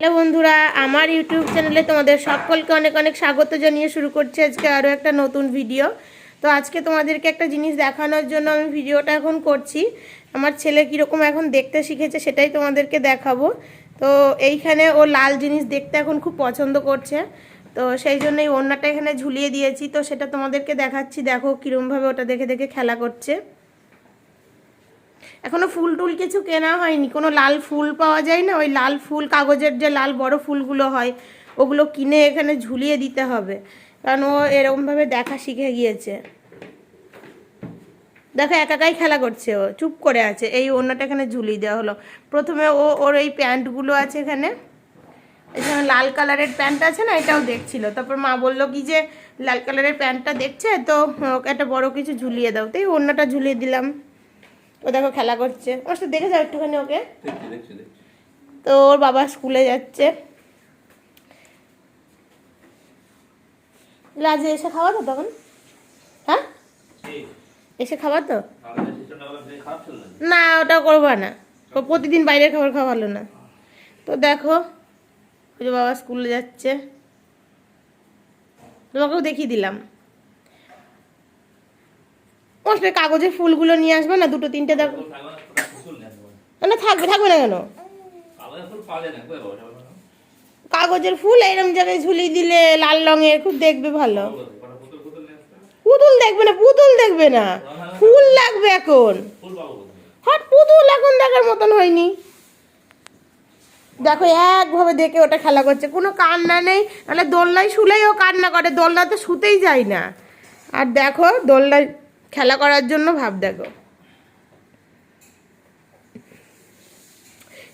Hello বন্ধুরা, আমার YouTube চ্যানেলে তোমাদের সকলকে অনেক অনেক স্বাগত জানিয়ে শুরু করছি আজকে আরও একটা নতুন ভিডিও তো আজকে তোমাদেরকে একটা জিনিস দেখানোর জন্য আমি ভিডিওটা এখন করছি। আমার ছেলে কীরকম এখন দেখতে শিখেছে সেটাই তোমাদেরকে দেখাবো। তো এইখানে ও লাল জিনিস দেখতে এখন খুব পছন্দ করছে। তো সেই জন্য এই ওড়নাটা এখানে ঝুলিয়ে দিয়েছি। তো সেটা তোমাদেরকে দেখাচ্ছি। দেখো কীরমভাবে ওটা দেখে দেখে খেলা করছে। এখনও ফুল টুল কিছু কেনা হয়নি। কোনো লাল ফুল পাওয়া যায় না? ওই লাল ফুল, কাগজের যে লাল বড় ফুলগুলো হয়, ওগুলো কিনে এখানে ঝুলিয়ে দিতে হবে। কারণ ও এরকমভাবে দেখা শিখে গিয়েছে। দেখো একাকাই খেলা করছে ও। চুপ করে আছে। এই অন্যটা এখানে ঝুলিয়ে দেওয়া হলো। প্রথমে ও, ওর এই প্যান্টগুলো আছে এখানে। এখানে লাল কালারের প্যান্ট আছে না, এটাও দেখছিল। তারপর মা বলল, কি যে লাল কালারের প্যান্টটা দেখছে? তো একটা বড় কিছু ঝুলিয়ে দাও। তাই অন্যটা ঝুলিয়ে দিলাম। ও দেখো খেলা করছে। ওর সাথে দেখে যাও একটুখানি ওকে। তো ওর বাবা স্কুলে যাচ্ছে। লাজে এসে খাওয়া তো তখন? হ্যাঁ? এসে খাওয়া তো? না ওটা করবা না। ও প্রতিদিন বাইরের খাবার খাওয়া ভালো না। তো দেখো ওই যে বাবা স্কুলে যাচ্ছে। তোমাকেও দেখিয়ে দিলাম। সাথে কাগজের ফুলগুলো নিয়ে আসবে না দুটো তিনটে দেখো না, থাকবে থাকবে না কেন। কাগজের ফুল এরম জায়গায় ঝুলিয়ে দিলে লাল রঙের খুব দেখবে ভালো। পুতুল দেখবে না পুতুল দেখবে না। ফুল লাগবে এখন। হট পুতুল এখন দেখার মতন হয়নি। দেখো একভাবে দেখে ওটা খেলা করছে। কোনো কান্না নেই নাহলে দোলনায় শুলেই ও কান্না করে দোলনাতে শুতেই যায় না। আর দেখো দোলনায় খেলা করার জন্য ভাব দেখো।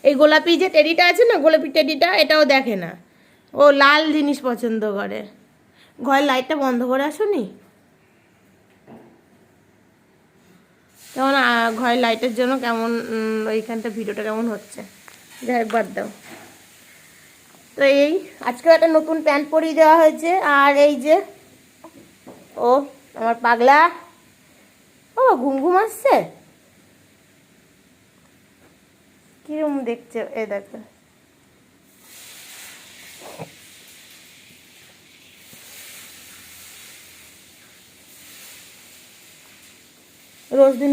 এই গোলাপি যে টেডিটা আছে না গোলাপি টেডিটা এটাও দেখে না। ও লাল জিনিস পছন্দ করে। ঘরের লাইটটা বন্ধ করে আসোনি? আহ, ঘরের লাইটের জন্য কেমন ওইখানটা ভিডিওটা কেমন হচ্ছে? যাই হোক, বাদ দাও। তো এই আজকে একটা নতুন প্যান্ট পরিয়ে দেওয়া হয়েছে। আর এই যে ও আমার পাগলা। ও ঘুম ঘুম আসছে? কিরম দেখছে? এ দেখো। রোজ দিন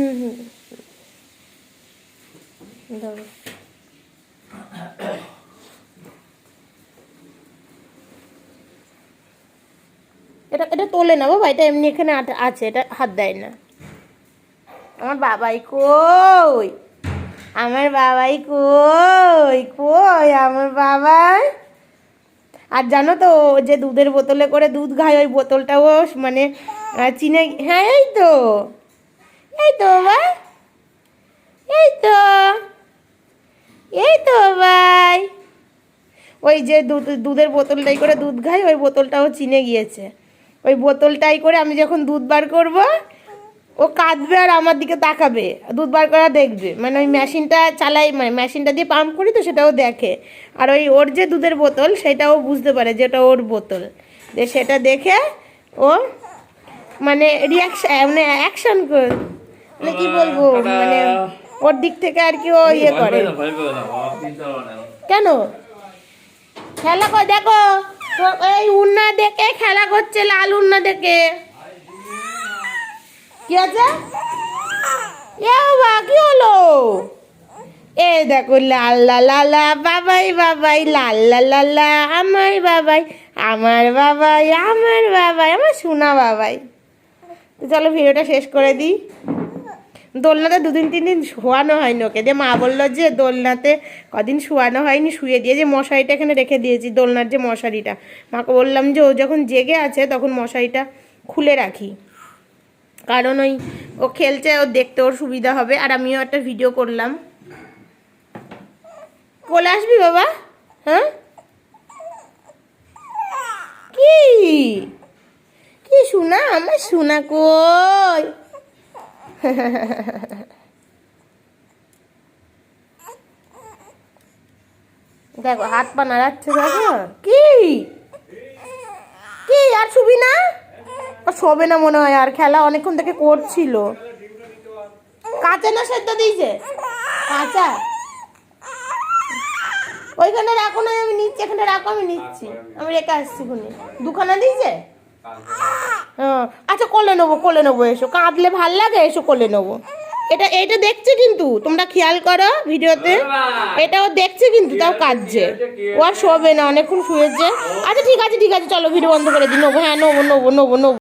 এটা এটা তোলে না বাবা, এটা এমনি এখানে আছে, এটা হাত দেয় না। আমার বাবাই কই? আমার বাবাই কই? কই আমার বাবাই? আর জানো তো যে দুধের বোতলে করে দুধ খায়, ওই বোতলটাও মানে চিনে হ্যাঁ এই তো। এই তো বাবা এই তো। এই তো ভাই ওই যে দুধ, দুধের বোতলটাই করে দুধ খাই ওই বোতলটাও চিনে গিয়েছে। ওই বোতলটাই করে আমি যখন দুধ বার করব ও কাঁদবে আর আমার দিকে তাকাবে দুধ বার করা দেখবে। মানে ওই মেশিনটা চালাই মানে মেশিনটা দিয়ে পাম্প করি তো সেটাও দেখে। আর ওই ওর যে দুধের বোতল সেটাও বুঝতে পারে যে ওটা ওর বোতল। যে সেটা দেখে ও মানে রিয়াকশন মানে অ্যাকশন করে মানে কি বলব মানে ওর দিক থেকে আর কি ও ইয়ে করে। কেন? খেলা কর দেখো এই উন্না দেখে খেলা করছে লাল উন্না দেখে। কি আছে? এ বাবা, কি হলো? এ দেখো, লাল, লা লা লা, বাবাই বাবাই, লাল, লা লা লা আমার বাবাই আমার বাবাই আমার বাবাই, আমার সোনা বাবাই। চলো ভিডিওটা শেষ করে দিই। দোলনাতে দুদিন, তিন দিন শোয়ানো হয়নি ওকে। দিয়ে মা বলল যে দোলনাতে কদিন শোয়ানো হয়নি, শুয়ে দিয়ে যে মশারিটা এখানে রেখে দিয়েছি, দোলনার যে মশারিটা। মাকে বললাম যে ও যখন জেগে আছে, তখন মশারিটা খুলে রাখি। কারণ ওই ও খেলছে, ও দেখতে ওর সুবিধা হবে, আর আমিও একটা ভিডিও করলাম। কোলে আসবি বাবা? হ্যাঁ? কি? কি শোনা আমার শোনা কই? দেখো, হাত পা নাড়াচ্ছে, দেখো। কি? কি? আর শুবি না? শোবে না মনে হয় আর খেলা অনেকক্ষণ থেকে করছিল। কাঁচা না সেদ্ধ দিয়েছে? কাঁচা? ওইখানে রাখো না আমি নিচ্ছি এখানে রাখো আমি নিচ্ছি। আমি রেখে আসছি খুনি দুখানা দিয়েছে? হ্যাঁ। আচ্ছা কোলে নেব কোলে নেব এসো। কাঁদলে ভালো লাগে এসো কোলে নেব। এটা এটা দেখছে কিন্তু তোমরা খেয়াল করো ভিডিওতে। এটা ও দেখছে কিন্তু তাও কাঁদছে। ও আর শোবে না অনেকক্ষণ শুয়েছে। আচ্ছা ঠিক আছে ঠিক আছে চলো ভিডিও বন্ধ করে দিই। নেব হ্যাঁ নেব নেব নেব নেব।